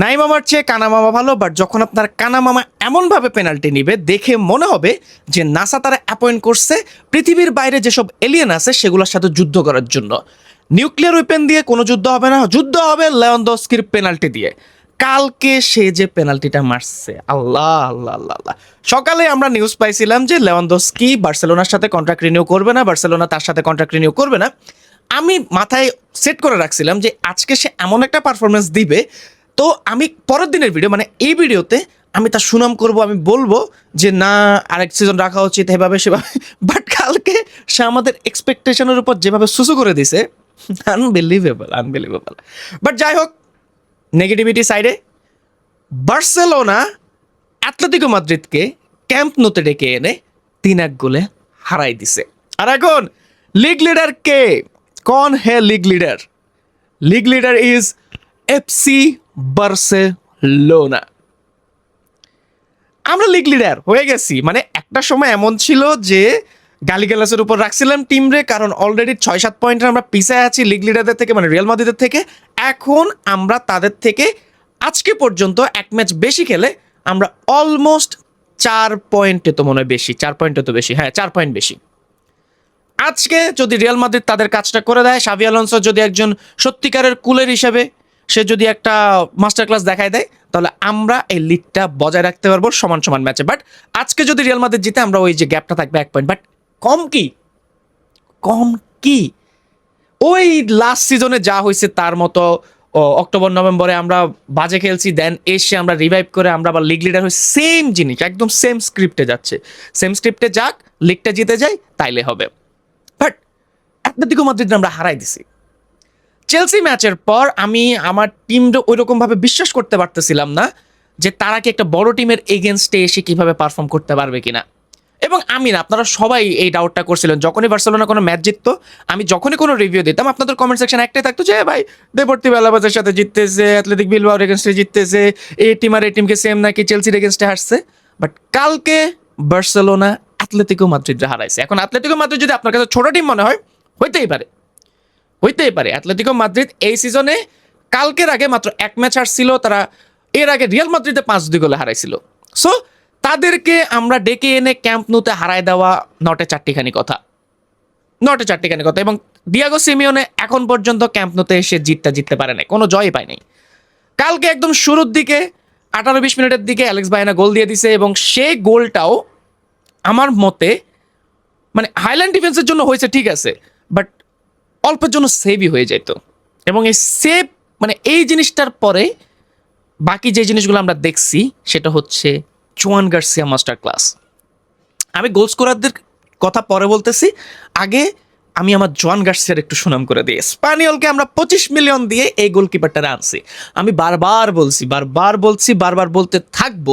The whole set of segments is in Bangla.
নাই মামার চেয়ে কানা মামা ভালো বাট যখন আপনার কানা মামা এমনভাবে পেনাল্টি নিবে, দেখে মনে হবে যে নাসা তারা অ্যাপয়েন্ট করছে পৃথিবীর বাইরে যেসব এলিয়েন আছে সেগুলোর সাথে যুদ্ধ করার জন্য। নিউক্লিয়ার ওয়েপেন দিয়ে কোনো যুদ্ধ হবে না, যুদ্ধ হবে লেওয়ানদস্কির পেনাল্টি দিয়ে। কালকে সে যে পেনাল্টিটা মারছে, আল্লাহ আল্লাহ আল্লাহ আল্লাহ। সকালে আমরা নিউজ পাইছিলাম যে লেওয়ানদস্কি বার্সেলোনার সাথে কন্ট্রাক্ট রিনিউ করবে না, বার্সেলোনা তার সাথে কন্ট্রাক্ট রিনিউ করবে না। আমি মাথায় সেট করে রাখছিলাম যে আজকে সে এমন একটা পারফরমেন্স দিবে তো আমি পরের দিনের ভিডিও মানে এই ভিডিওতে আমি তার সুনাম করব, আমি বলব যে না, আরেক সিজন রাখা উচিত এভাবে সেভাবে। বাট কালকে সে আমাদের এক্সপেকটেশনের উপর যেভাবে সুসু করে দিছে আনবিলিভেবল আনবিলিভেবল বাট যাই হোক নেগেটিভিটি সাইডে বার্সেলোনা অ্যাথলেটিকো মাদ্রিদকে ক্যাম্প নোতে ডেকে এনে তিন এক গোলে হারাই দিছে। আর এখন লিগ লিডার কে? কন হে league leader league leader is FC Barcelona. আমরা লিগ লিডার হয়ে গেছি। মানে একটা সময় এমন ছিল যে গালিগালাসের উপর রাখছিলাম টিম রে, কারণ অলরেডি ছয় সাত পয়েন্টে আমরা পিছায় আছি লিগ লিডারদের থেকে মানে রিয়াল মাদ্রিদের থেকে। এখন আমরা তাদের থেকে আজকে পর্যন্ত এক ম্যাচ বেশি খেলে আমরা অলমোস্ট চার পয়েন্টে তো মনে হয় বেশি, চার পয়েন্টে তো বেশি হ্যাঁ চার পয়েন্ট বেশি। আজকে যদি রিয়াল মাদ্রিদ তাদের কাজটা করে দেয় সাবি আলোনসো যদি একজন সত্যিকারের কুলের হিসেবে সে যদি একটা মাস্টার ক্লাস দেখায় দেয়, তাহলে আমরা এই লিডটা বজায় রাখতে পারব সমান সমান ম্যাচে বাট আজকে যদি রিয়াল মাদ্রিদ জিতে, আমরা ওই যে গ্যাপটা থাকবে এক পয়েন্ট বাট কম কি? কম কি? ওই লাস্ট সিজনে যা হয়েছে তার মতো অক্টোবর নভেম্বরে আমরা বাজে খেলছি দেন এসে আমরা রিভাইভ করে আমরা আবার লিগ লিডার হয়ে সেম জিনিস, একদম সেম স্ক্রিপ্টে যাচ্ছে। সেম স্ক্রিপ্টে যাক লিগটা জিতে যাই তাইলে হবে। বাট একটা অ্যাথলেটিকো মাদ্রিদ আমরা হারাই দিছি। চেলসি ম্যাচের পর আমি আমার টিমটা ওই রকমভাবে বিশ্বাস করতে পারতেছিলাম না যে তারা কি একটা বড় টিমের এগেনস্টে এসে কীভাবে পারফর্ম করতে পারবে কিনা। এবং আমি না আপনারা সবাই এই ডাউটটা করছিলেন, যখনই বার্সেলোনা কোনো ম্যাচ জিততো, আমি যখনই কোনো রিভিউ দিতাম, আপনাদের কমেন্ট সেকশন একটাই থাকতো যে, ভাই দেপর্তি বেলাবাজের সাথে জিততেছে অ্যাথলেটিক বিলবাওর এগেনস্টে জিততেছে এই টিম আর এই টিমকে সেম নাকি চেলসির এগেনস্টে হারছে? বাট কালকে বার্সেলোনা অ্যাথলেটিকো মাদ্রিদরা হারাইছে। এখন অ্যাথলেটিকো মাদ্রিদ যদি আপনার কাছে ছোট টিম মনে হয়, হইতেই পারে। হইতেই পারে। অ্যাথলেটিকো মাদ্রিদ এই সিজনে কালকের আগে মাত্র এক ম্যাচ হারছিল, তারা এর আগে রিয়াল মাদ্রিদে পাঁচ দুই গোলে হারাইছিল। সো তাদেরকে আমরা ডেকে এনে ক্যাম্প নুতে হারায় দেওয়া নটে চারটিখানি কথা। নটে চারটিখানি কথা এবং ডিয়াগো সিমিওনে এখন পর্যন্ত ক্যাম্প নুতে এসে জিতটা জিততে পারে নাই, কোনো জয়ই পায় নাই। কালকে একদম শুরুর দিকে আঠারো বিশ মিনিটের দিকে অ্যালেক্স বাইনা গোল দিয়ে দিছে এবং সেই গোলটাও আমার মতে মানে হাইল্যান্ড ডিফেন্সের জন্য হয়েছে, ঠিক আছে। বাট অল্পের জন্য সেভই হয়ে যেত এবং এই সেভ মানে এই জিনিসটার পরে বাকি যে জিনিসগুলো আমরা দেখছি, সেটা হচ্ছে জোয়ান গার্সিয়া মাস্টার ক্লাস। আমি গোল স্কোরারদের কথা পরে বলতেছি, আগে আমি আমার জোয়ান গার্সিয়ার একটু সুনাম করে দিই। স্পানিয়লকে আমরা পঁচিশ মিলিয়ন দিয়ে এই গোলকিপারটা আনছি। আমি বারবার বলছি বারবার বলছি, বারবার বলতে থাকব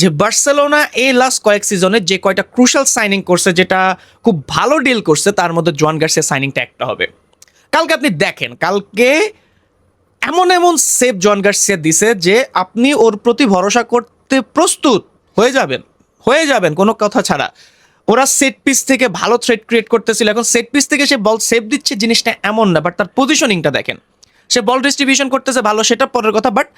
যে বার্সেলোনা এই লাস্ট কয়েক সিজনে যে কয়টা ক্রুশাল সাইনিং করছে, যেটা খুব ভালো ডিল করছে, তার মধ্যে জোয়ান গার্সিয়া সাইনিংটা একটা হবে। কালকে আপনি দেখেন, কালকে এমন এমন সেভ জন গার্সিয়া দিছে যে আপনি ওর প্রতি ভরসা করতে প্রস্তুত হয়ে যাবেন হয়ে যাবেন, কোনো কথা ছাড়া। ওরা সেট পিস থেকে ভালো থ্রেড ক্রিয়েট করতেছিল, এখন সেট পিস থেকে সে বল সেভ দিচ্ছে জিনিসটা এমন না বাট তার পজিশনিংটা দেখেন। সে বল ডিস্ট্রিবিউশন করতেছে ভালো, সেটা পরের কথা বাট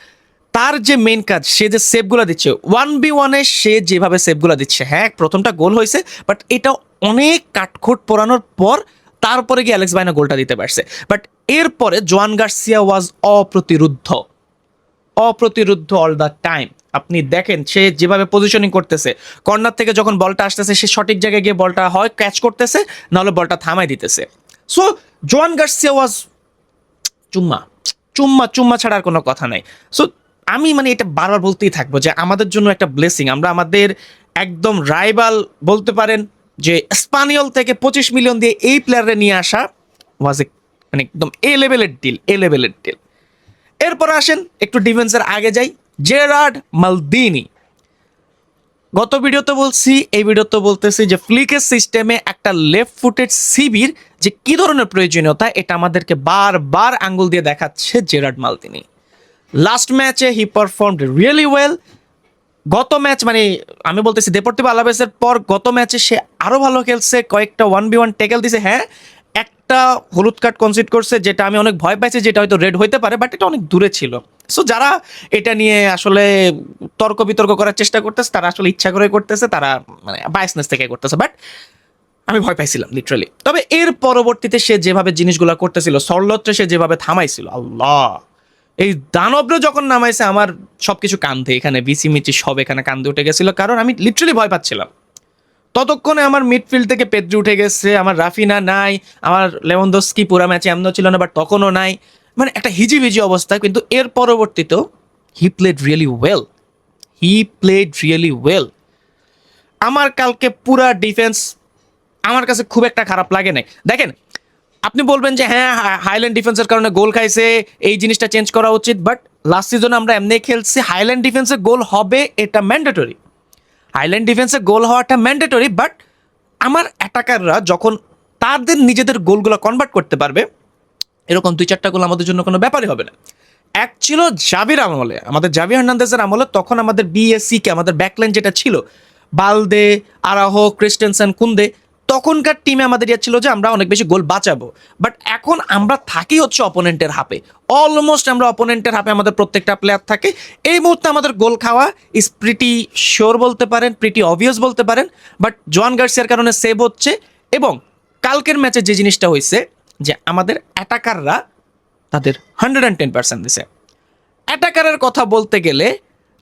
তার যে মেন কাজ, সে যে সেভগুলো দিচ্ছে ওয়ান বি ওয়ানে সে যেভাবে সেভগুলো দিচ্ছে হ্যাঁ প্রথমটা গোল হয়েছে বাট এটা অনেক কাটখোট পরানোর পর তারপরে গিয়ে অ্যালেক্স বাইনা গোলটা দিতে পারছে। বাট এরপরে জোয়ান গার্সিয়া ওয়াজ অপ্রতিরুদ্ধ। অপ্রতিরুদ্ধ অল দ্য টাইম আপনি দেখেন, সে যেভাবে পজিশনিং করতেছে কর্নার থেকে যখন বলটা আসতেছে, সে সঠিক জায়গায় গিয়ে বলটা হয় ক্যাচ করতেছে, নাহলে বলটা থামাই দিতেছে। সো জোয়ান গার্সিয়া ওয়াজ চুম্মা চুম্মা চুম্মা ছাড়া আর কোনো কথা নাই। সো আমি মানে এটা বারবার বলতেই থাকব যে আমাদের জন্য একটা ব্লেসিং আমরা আমাদের একদম রাইভাল বলতে পারেন যে স্পানিয়ল থেকে পঁচিশ মিলিয়ন দিয়ে এই প্লেয়ারে নিয়ে আসা ওয়াজ এ মানে একদম এ লেভেলের ডিল এ লেভেলের ডিল এরপর আসেন, একটু ডিফেন্সের আগে যাই। জেরার্ড মালদিনি গত ভিডিওতে বলছি, এই ভিডিওতে বলতেছি যে ফ্লিকের সিস্টেমে একটা লেফট ফুটেড সিবির যে কি ধরনের প্রয়োজনীয়তা, এটা আমাদেরকে বারবার আঙ্গুল দিয়ে দেখাচ্ছে জেরার্ড মালদিনি লাস্ট ম্যাচে হি পারফর্মড রিয়েলি ওয়েল গত ম্যাচ মানে আমি বলতেছি দেপর্তিভ আলাবেসের পর গত ম্যাচে সে আরও ভালো খেলছে, কয়েকটা ওয়ান বি ওয়ান টেকেল দিছে হ্যাঁ? একটা হলুদ কার্ড কনসিড করছে, যেটা আমি অনেক ভয় পাইছি, যেটা হয়তো রেড হইতে পারে বাট এটা অনেক দূরে ছিল। সো যারা এটা নিয়ে আসলে তর্ক বিতর্ক করার চেষ্টা করতেছে, তারা আসলে ইচ্ছা করে করতেছে, তারা মানে বায়াসনেস থেকে করতেছে বাট আমি ভয় পাইছিলাম লিটারালি তবে এর পরবর্তীতে সে যেভাবে জিনিসগুলো করতেছিল, সরলত্রে সে যেভাবে থামাইছিল, আল্লাহ! এই দানবরে যখন নামাইছে, আমার সবকিছু কান্দে। এখানে বিসি মিচি সব এখানে কান্দে উঠে গেছিল, কারণ আমি লিটারালি ভয় পাচ্ছিলাম। ততক্ষণে আমার মিডফিল্ড থেকে পেদ্রি উঠে গেছে, আমার রাফিনা নাই, আমার লেমনদস্কি পুরা ম্যাচে এমনও ছিল না বাট তখনও নাই। মানে একটা হিজিবিজি অবস্থা, কিন্তু এর পরবর্তীতেও he played really well he played really well আমার কালকে পুরা ডিফেন্স আমার কাছে খুব একটা খারাপ লাগে নাই। দেখেন আপনি বলবেন যে হ্যাঁ হাইল্যান্ড ডিফেন্সের কারণে গোল খাইছে, এই জিনিসটা চেঞ্জ করা উচিত বাট লাস্ট সিজনে আমরা এমনি খেলছি হাইল্যান্ড ডিফেন্সে গোল হবে এটা ম্যান্ডেটরি হাইল্যান্ড ডিফেন্সে গোল হওয়াটা ম্যান্ডেটরি বাট আমার অ্যাটাকাররা যখন তাদের নিজেদের গোলগুলো কনভার্ট করতে পারবে, এরকম দুই চারটা গোল আমাদের জন্য কোনো ব্যাপারই হবে না। এক ছিল জাবির আমলে, আমাদের জাভি হার্নান্দেজের আমলে তখন আমাদের বিএসসি কে, আমাদের ব্যাকলাইন যেটা ছিল বালদে আরাহো ক্রিস্টেনসেন কুন্দে তখনকার টিমে আমাদের ইয়ে ছিল যে আমরা অনেক বেশি গোল বাঁচাবো। বাট এখন আমরা থাকি হচ্ছে অপোনেন্টের হাপে অলমোস্ট আমরা অপোনেন্টের হাপে আমাদের প্রত্যেকটা প্লেয়ার থাকে। এই মুহূর্তে আমাদের গোল খাওয়া ইজ প্রিটি শিওর বলতে পারেন প্রিটি অবভিয়াস বলতে পারেন। বাট জোয়ান গার্সিয়ার কারণে সেভ হচ্ছে এবং কালকের ম্যাচে যে জিনিসটা হয়েছে যে আমাদের অ্যাটাকাররা তাদের হান্ড্রেড অ্যান্ড টেন পার্সেন্ট দিছে। অ্যাটাকারের কথা বলতে গেলে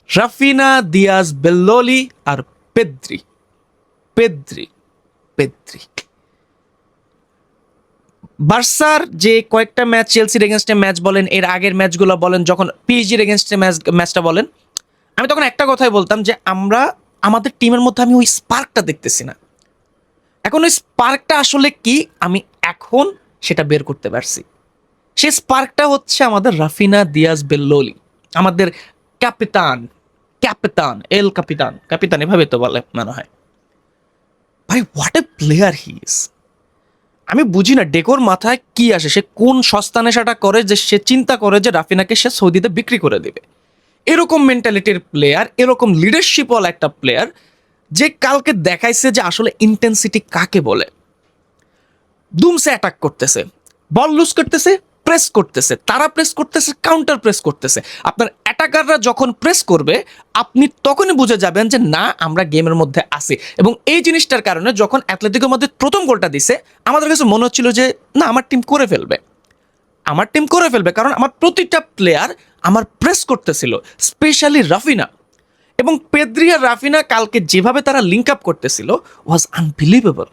রাফিনা দিয়াজ বেল্লোলি আর পেদ্রি পেদ্রি পেদ্রি বার্সার যে কয়েকটা ম্যাচ চেলসির এগেনস্টে ম্যাচ বলেন, এর আগের ম্যাচগুলো বলেন, যখন পিএইচজির এগেনস্টে ম্যাচ, ম্যাচটা বলেন, আমি তখন একটা কথাই বলতাম যে আমরা, আমাদের টিমের মধ্যে আমি ওই স্পার্কটা দেখতেছি না। এখন ওই স্পার্কটা আসলে কি? আমি এখন সেটা বের করতে পারছি। সে স্পার্কটা হচ্ছে আমাদের রাফিনা দিয়াজ বেল্লোলি আমাদের ক্যাপিতান ক্যাপিতান, এল ক্যাপিতান ক্যাপিতান এভাবে তো বলে মনে হয়। ভাই what a player he is আমি বুঝি না ডেকোর মাথায় কি আসে, সে কোন সস্তা নেশাটা করে যে সে চিন্তা করে যে রাফিনাকে সে সৌদিতে বিক্রি করে দেবে। এরকম মেন্টালিটির প্লেয়ার এরকম লিডারশিপওয়ালা একটা প্লেয়ার যে কালকে দেখাইছে যে আসলে ইন্টেন্সিটি কাকে বলে। দুমসে অ্যাটাক করতেছে বল লুজ করতেছে প্রেস করতেছে, তারা প্রেস করতেছে কাউন্টার প্রেস করতেছে। আপনার অ্যাটাকাররা যখন প্রেস করবে, আপনি তখনই বুঝে যাবেন যে না, আমরা গেমের মধ্যে আছি। এবং এই জিনিসটার কারণে যখন অ্যাথলেটিকের মধ্যে প্রথম গোলটা দিছে, আমাদের কাছে মনে হচ্ছিল যে, না, আমার টিম করে ফেলবে। আমার টিম করে ফেলবে কারণ আমার প্রতিটা প্লেয়ার আমার প্রেস করতেছিল স্পেশালি রাফিনা। এবং পেদ্রি আর রাফিনা কালকে যেভাবে তারা লিঙ্ক আপ করতেছিল ওয়াজ আনবিলিভেবল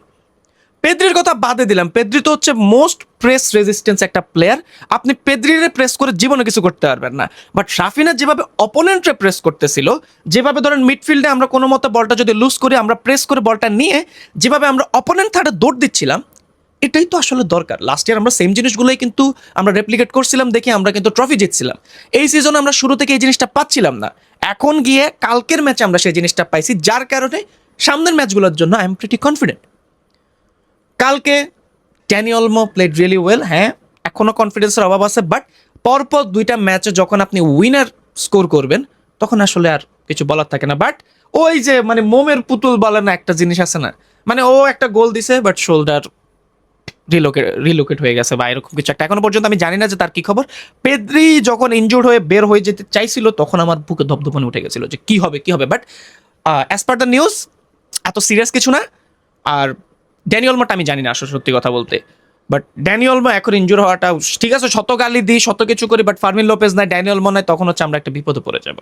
পেদ্রির কথা বাদে দিলাম। পেদ্রি তো হচ্ছে মোস্ট প্রেস রেজিস্ট্যান্স একটা প্লেয়ার আপনি পেদ্রিরে প্রেস করে জীবনে কিছু করতে পারবেন না। বাট রাফিনা যেভাবে অপোনেন্টরে প্রেস করতেছিল, যেভাবে ধরেন মিডফিল্ডে আমরা কোনো মতো বলটা যদি লুজ করি, আমরা প্রেস করে বলটা নিয়ে যেভাবে আমরা অপোনেন্ট থার্ডে দৌড় দিচ্ছিলাম, এটাই তো আসলে দরকার। লাস্ট ইয়ার আমরা সেম জিনিসগুলোই কিন্তু আমরা রেপ্লিকেট করছিলাম, দেখে আমরা কিন্তু ট্রফি জিতছিলাম। এই সিজনে আমরা শুরু থেকে এই জিনিসটা পাচ্ছিলাম না। এখন গিয়ে কালকের ম্যাচে আমরা সেই জিনিসটা পাইছি, যার কারণে সামনের ম্যাচগুলোর জন্য আই এম প্রিটি কনফিডেন্ট কালকে Dani Olmo played really well হ্যাঁ এখনও কনফিডেন্সের অভাব আছে বাট পরপর দুইটা ম্যাচে যখন আপনি উইনার স্কোর করবেন, তখন আসলে আর কিছু বলার থাকে না। বাট ওই যে মানে মোমের পুতুল বলে না একটা জিনিস আছে না? মানে ও একটা গোল দিছে বাট শোল্ডার রিলোকেট রিলোকেট হয়ে গেছে বা এরকম কিছু একটা। এখনও পর্যন্ত আমি জানি না যে তার কি খবর। পেদ্রি যখন ইনজুর্ড হয়ে বের হয়ে যেতে চাইছিল, তখন আমার বুকে ধপধপানি উঠে গেছিল যে কি হবে কি হবে। But as per the news এত সিরিয়াস কিছু না। আর ড্যানিয়লমাটা আমি জানি না আসলে সত্যি কথা বলতে। বাট ড্যানিয়লমা এখন ইঞ্জুর হওয়াটা ঠিক আছে শত গালি দিই, শত কিছু করি বাট ফার্মিন লোপেজ নাই ড্যানিয়লমা নাই, তখন হচ্ছে আমরা একটা বিপদে পড়ে যাব।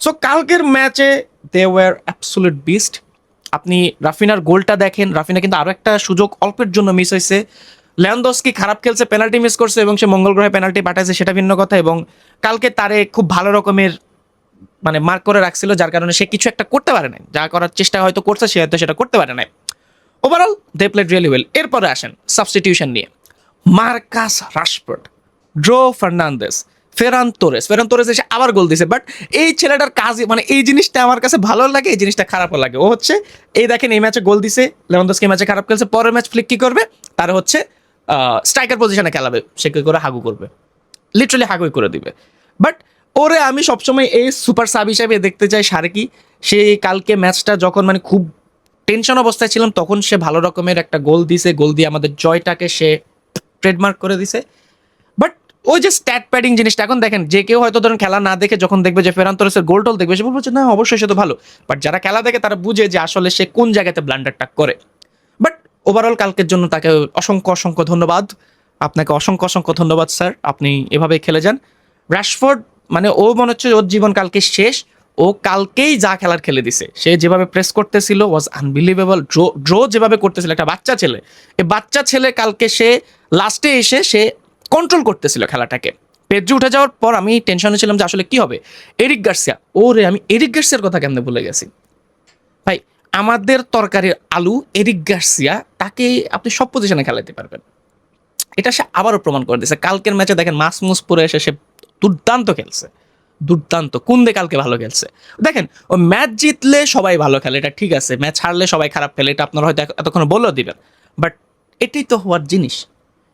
সো কালকের ম্যাচে দে ওয়ার অ্যাবসুলেট বিস্ট আপনি রাফিনার গোলটা দেখেন, রাফিনা কিন্তু আরও একটা সুযোগ অল্পের জন্য মিস হয়েছে। লেন্দস্কি খারাপ খেলছে পেনাল্টি মিস করছে এবং সে মঙ্গল গ্রহে পেনাল্টি পাঠাইছে, সেটা ভিন্ন কথা এবং কালকে তারে খুব ভালো রকমের মানে মার্ক করে রাখছিল, যার কারণে সে কিছু একটা করতে পারে নাই। যা করার চেষ্টা হয়তো করছে, সে হয়তো সেটা করতে পারে নাই। Overall they played really well এরপরে আসেন সাবস্টিটিউশন নিয়ে। Marcus Rashford, Dro Fernandes, Ferran Torres. Ferran Torres এসে আবার গোল দিছে বাট এই ছেলেটার কাজ মানে এই জিনিসটা আমার কাছে ভালো লাগে, এই জিনিসটা খারাপও লাগে। ও হচ্ছে, এই দেখেন এই ম্যাচে গোল দিছে লেমনদোসকে ম্যাচে খারাপ খেলছে, পরের ম্যাচ ফ্লিক কি করবে তার হচ্ছে স্ট্রাইকার পজিশনে খেলাবে, সে কি করে হাগু করবে। লিটারালি হাগুই করে দিবে। বাট ওরে আমি সবসময় এই সুপার সাব হিসাবে দেখতে চাই সারেকি। সে কালকে ম্যাচটা যখন মানে খুব টেনশন অবস্থায় ছিলাম, তখন সে ভালো রকমের একটা গোল দিছে, গোল দিয়ে আমাদের জয়টাকে সে ট্রেডমার্ক করে দিছে। বাট ওই যে স্ট্যাট প্যাডিং জিনিসটা, এখন দেখেন, যে কেউ হয়তো ধরেন খেলা না দেখে যখন দেখবে যে ফেরান তোরেসের গোল টোল দেখবে, সে বলবে যে না, অবশ্যই সে তো ভালো। বাট যারা খেলা দেখে, তারা বুঝে যে আসলে সে কোন জায়গাতে ব্লান্ডারটা করে। বাট ওভারঅল কালকের জন্য তাকে অসংখ্য অসংখ্য ধন্যবাদ। আপনাকে অসংখ্য অসংখ্য ধন্যবাদ স্যার আপনি এভাবেই খেলে যান। র্যাশফোর্ড মানে ও মনে হচ্ছে ওর জীবন কালকে শেষ। ও কালকেই যা খেলার খেলে দিছে। সে যেভাবে প্রেস করতেছিল ওয়াজ আনবিলিভেবল ড্রো, ড্র যেভাবে করতেছিল, একটা বাচ্চা ছেলে এই বাচ্চা ছেলে কালকে সে লাস্টে এসে সে কন্ট্রোল করতেছিল খেলাটাকে। পেদ্রি উঠে যাওয়ার পর আমি টেনশনে ছিলাম যে আসলে কি হবে? এরিক গার্সিয়া ও রে আমি এরিক গার্সিয়ার কথা কেমনে ভুলে গেছি? ভাই, আমাদের তরকারির আলু এরিক গার্সিয়া, তাকে আপনি সব পজিশনে খেলাতে পারবেন। এটা সে আবারও প্রমাণ করে দিয়েছে কালকের ম্যাচে দেখেন মাস মুস পরে এসে সে দুর্দান্ত খেলছে। দুর্দান্ত। কুন্দে কালকে ভালো খেলছে? দেখেন, ও ম্যাচ জিতলে সবাই ভালো খেলে, এটা ঠিক আছে। ম্যাচ হারলে সবাই খারাপ খেলে, এটা আপনারা হয়তো এত- এতক্ষণ বলেও দিবেন। বাট এটাই তো হওয়ার জিনিস।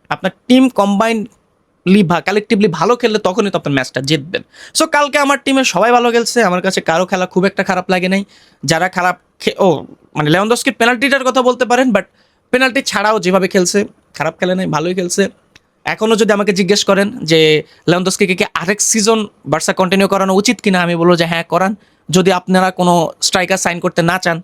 আপনার টিম কম্বাইনলি বা কালেকটিভলি ভালো খেললে তখনই তো আপনার ম্যাচটা জিতবেন। সো কালকে আমার টিমে সবাই ভালো খেলছে। আমার কাছে কারও খেলা খুব একটা খারাপ লাগে নাই। যারা খারাপ ও মানে লেওয়ানদস্কির পেনাল্টিটার কথা বলতে পারেন বাট পেনাল্টি ছাড়াও যেভাবে খেলছে, খারাপ খেলে নাই, ভালোই খেলছে। এখনও যদি আমাকে জিজ্ঞেস করেন যে, লেওয়ানদস্কিকে কি আরেক সিজন বার্সা কন্টিনিউ করানো উচিত কিনা, আমি বলব যে হ্যাঁ করান। যদি আপনারা কোনো স্ট্রাইকার সাইন করতে না চান,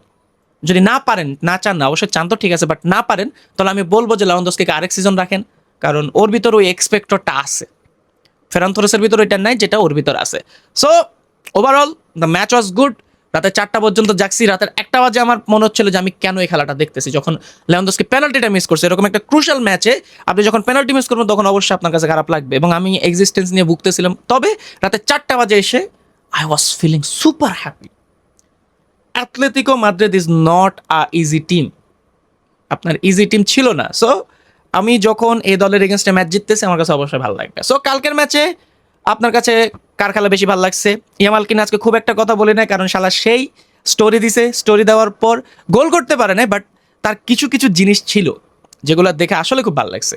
যদি না পারেন, না চান না, অবশ্যই চান তো ঠিক আছে বাট না পারেন, তাহলে আমি বলব যে লেওয়ানদস্কিকে আরেক সিজন রাখেন, কারণ ওর ভিতর ওই এক্সপেক্টরটা আছে। ফেরান তোরেসের ভিতর ওইটা নাই, যেটা ওর ভিতর আছে। So overall the match was good রাতে চারটা পর্যন্ত যাচ্ছি রাতের একটা বাজে আমার মনে হচ্ছিল যে আমি কেন এই খেলাটা দেখতেছি। যখন লেওয়ানদস্কি পেনাল্টিটা মিস করছে, এরকম একটা ক্রুশাল ম্যাচে আপনি যখন পেনাল্টি মিস করবেন, তখন অবশ্যই আপনার কাছে খারাপ লাগবে এবং আমি এক্সিস্টেন্স নিয়ে ভুগতেছিলাম। তবে রাতে চারটা বাজে এসে I was feeling super happy Atletico Madrid is not a easy team আপনার ইজি টিম ছিল না। সো আমি যখন এই দলের এগেনস্টে ম্যাচ জিততেছি, আমার কাছে অবশ্যই ভালো লাগবে। সো কালকের ম্যাচে আপনার কাছে কার খেলা বেশি ভালো লাগছে? ইয়ামাল কিনা আজকে খুব একটা কথা বলি না কারণ শালা সেই স্টোরি দিছে স্টোরি দেওয়ার পর গোল করতে পারে না বাট তার কিছু কিছু জিনিস ছিল যেগুলো দেখে আসলে খুব ভালো লাগছে।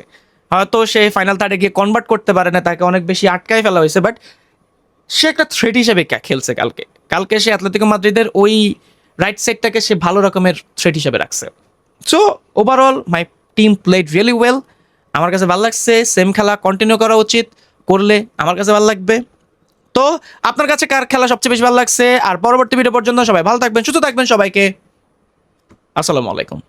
হয়তো সে ফাইনাল থার্ডে গিয়ে কনভার্ট করতে পারে না তাকে অনেক বেশি আটকায় ফেলা হয়েছে বাট সে একটা থ্রেড হিসেবে খেলছে কালকে? কালকে সে অ্যাথলেটিকো মাদ্রিদের ওই রাইট সাইডটাকে সে ভালো রকমের থ্রেড হিসেবে রাখছে। So overall my team played really well আমার কাছে ভালো লাগছে সেম খেলা কন্টিনিউ করা উচিত। করলে আমার কাছে ভালো লাগবে। তো আপনার কাছে কার খেলা সবচেয়ে বেশি ভালো লাগছে? আর পরবর্তী ভিডিও পর্যন্ত সবাই ভালো থাকবেন, সুস্থ থাকবেন সবাইকে। আসসালামু আলাইকুম।